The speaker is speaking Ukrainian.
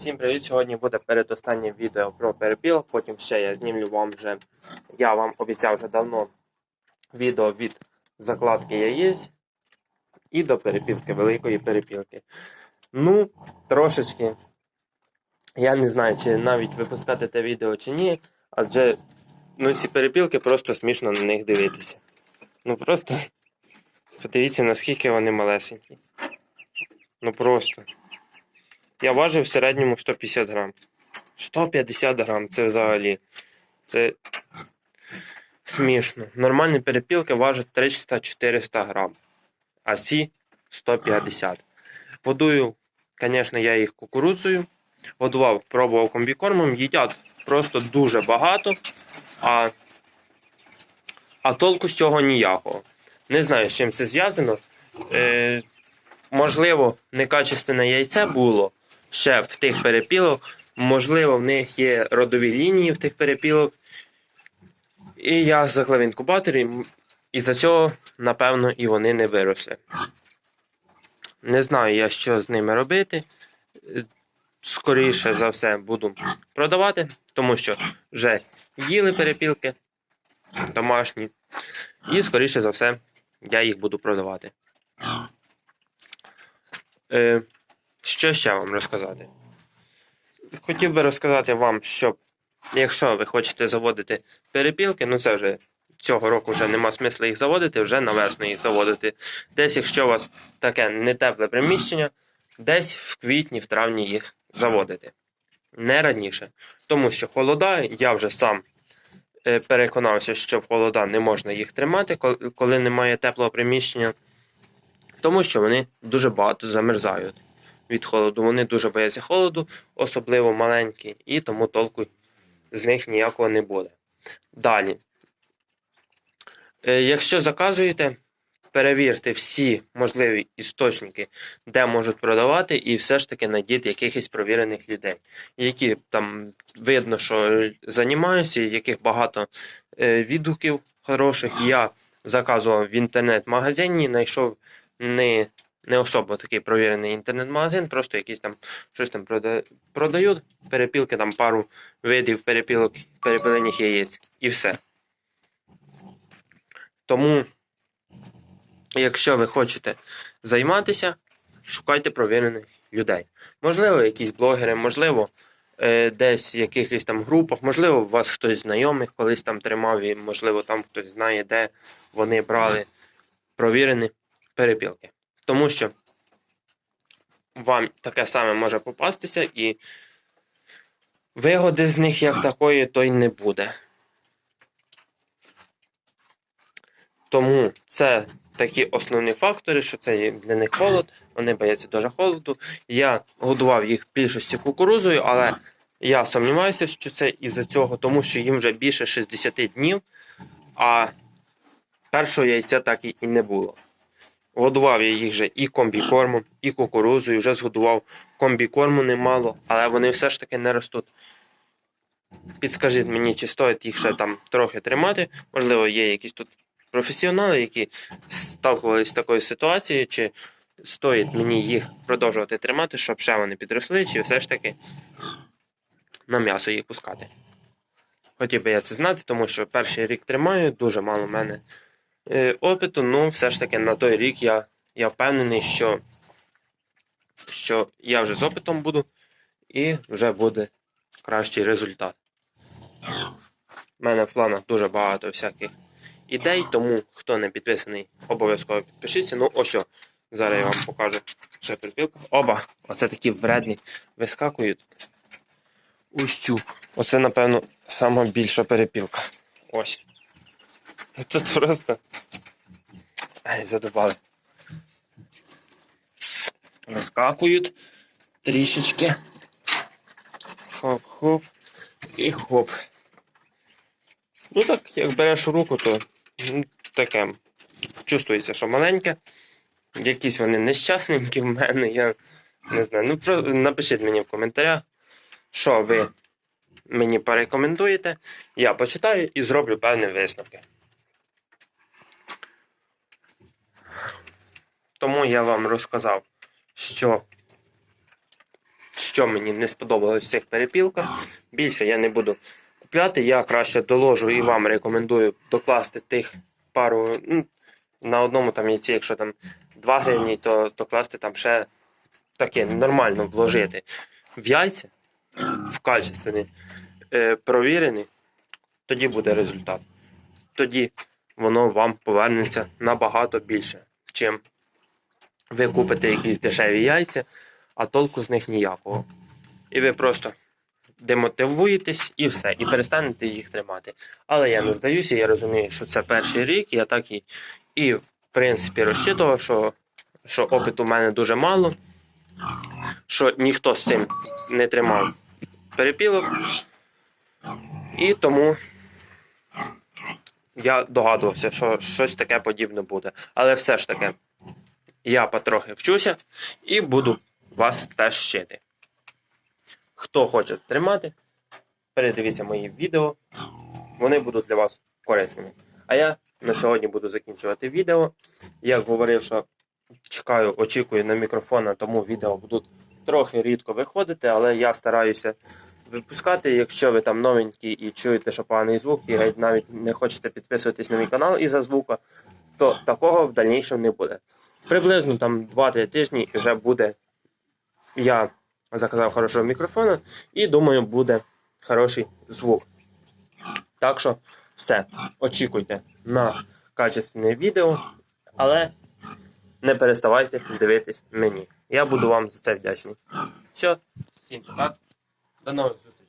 Всім привіт! Сьогодні буде передостаннє відео про перепілок. Потім ще я знімлю вам вже. Я вам обіцяв вже давно відео від закладки яєць і до перепілки, великої перепілки. Ну, трошечки. Я не знаю, чи навіть випускати те відео чи ні, адже ну, ці перепілки просто смішно на них дивитися. Ну просто подивіться, наскільки вони малесенькі. Ну просто. Я важив в середньому 150 грам. 150 грам це взагалі. Це смішно. Нормальні перепілки важать 300-400 грам, а ці 150. Годую, звісно, я їх кукурудзою. Годував, пробував комбікормом, їдять просто дуже багато, а, а толку з цього ніякого. Не знаю, з чим це зв'язано. Е, можливо, некачественне яйце було ще в тих перепілок. Можливо, в них є родові лінії в тих перепілок. І я заклав інкубатор, і і за цього, напевно, і вони не виросли. Не знаю я, що з ними робити. Скоріше за все буду продавати, тому що вже їли перепілки домашні. І, скоріше за все, я їх буду продавати. Е, що ще вам розказати? Хотів би розказати вам, що якщо ви хочете заводити перепілки, ну це вже цього року вже нема смисла їх заводити, вже на весну їх заводити. Десь, якщо у вас таке не тепле приміщення, десь в квітні, в травні їх заводити. Не раніше. Тому що холода, я вже сам е, переконався, що в холода не можна їх тримати, коли немає теплого приміщення, тому що вони дуже багато замерзають від холоду. Вони дуже бояться холоду, особливо маленькі, і тому толку з них ніякого не буде. Далі. Е, Якщо заказуєте, перевірте всі можливі істочники, де можуть продавати, і все ж таки знайдіть якихось провірених людей, які там видно, що займаються, яких багато е, відгуків хороших. Я заказував в інтернет-магазині, знайшов не не особо такий провірений інтернет-магазин, просто якісь там щось там продають, перепілки, там пару видів перепілок, перепилених яєць і все. Тому, якщо ви хочете займатися, шукайте провірених людей. Можливо, якісь блогери, можливо, е, десь в якихось там групах, можливо, у вас хтось знайомих колись там тримав, і можливо, там хтось знає, де вони брали провірені перепілки. Тому що вам таке саме може попастися, і вигоди з них як такої, то й не буде. Тому це такі основні фактори, що це для них холод, вони бояться дуже холоду. Я годував їх більшості кукурузою, але я сумніваюся, що це із-за цього, тому що їм вже більше 60 днів, а першого яйця так і не було. Годував я їх вже і комбікормом, і кукурузою, вже згодував комбікорму немало, але вони все ж таки не ростуть. Підскажіть мені, чи стоїть їх ще там трохи тримати. Можливо, є якісь тут професіонали, які сталкувалися з такою ситуацією, чи стоїть мені їх продовжувати тримати, щоб ще вони підросли, чи все ж таки на м'ясо їх пускати. Хотів би я це знати, тому що перший рік тримаю, дуже мало в мене опиту, ну все ж таки на той рік я, я впевнений, що, що я вже з опитом буду і вже буде кращий результат. У мене в планах дуже багато всяких ідей, тому хто не підписаний, обов'язково підпишіться. Ну, ось. о, Зараз я вам покажу ще припілка. Оба! Оце такі вредні вискакують. Ось цю. Оце, напевно, сама більша перепілка. Ось. Тут просто. Ай, задобали. Вискакують трішечки. Хоп-хоп. І хоп. Ну так, як береш руку, то ну, таке. Чувствується, що маленьке. Якісь вони нещасненькі в мене, я не знаю. Ну, про... напишіть мені в коментарях, що ви мені порекомендуєте. Я почитаю і зроблю певні висновки. Тому я вам розказав, що, що мені не сподобалось в цих перепілках. Більше я не буду купляти. Я краще доложу і вам рекомендую докласти тих пару. Ну, на одному там яйці, якщо там 2 гривні, то, то класти там ще таке нормально вложити в яйця, в качественні, е, провірені, тоді буде результат. Тоді воно вам повернеться набагато більше, чим ви купите якісь дешеві яйця, а толку з них ніякого. І ви просто демотивуєтесь і все, і перестанете їх тримати. Але я не здаюся, я розумію, що це перший рік, я так і, і в принципі розчитував, що, що опиту в мене дуже мало, що ніхто з цим не тримав перепілок. І тому я догадувався, що щось таке подібне буде. Але все ж таки, я потрохи вчуся і буду вас теж вчити. Хто хоче тримати, передивіться мої відео, вони будуть для вас корисними. А я на сьогодні буду закінчувати відео. Як говорив, що чекаю, очікую на мікрофона, тому відео будуть трохи рідко виходити, але я стараюся випускати. Якщо ви там новенькі і чуєте, що поганий звук, і навіть не хочете підписуватись на мій канал із-за звука, то такого в дальнішому не буде. Приблизно там 2-3 тижні вже буде. Я заказав хорошого мікрофона і думаю, буде хороший звук. Так що все, очікуйте на качественне відео, але не переставайте дивитись мені. Я буду вам за це вдячний. Все, всім пока. До нових зустрічей.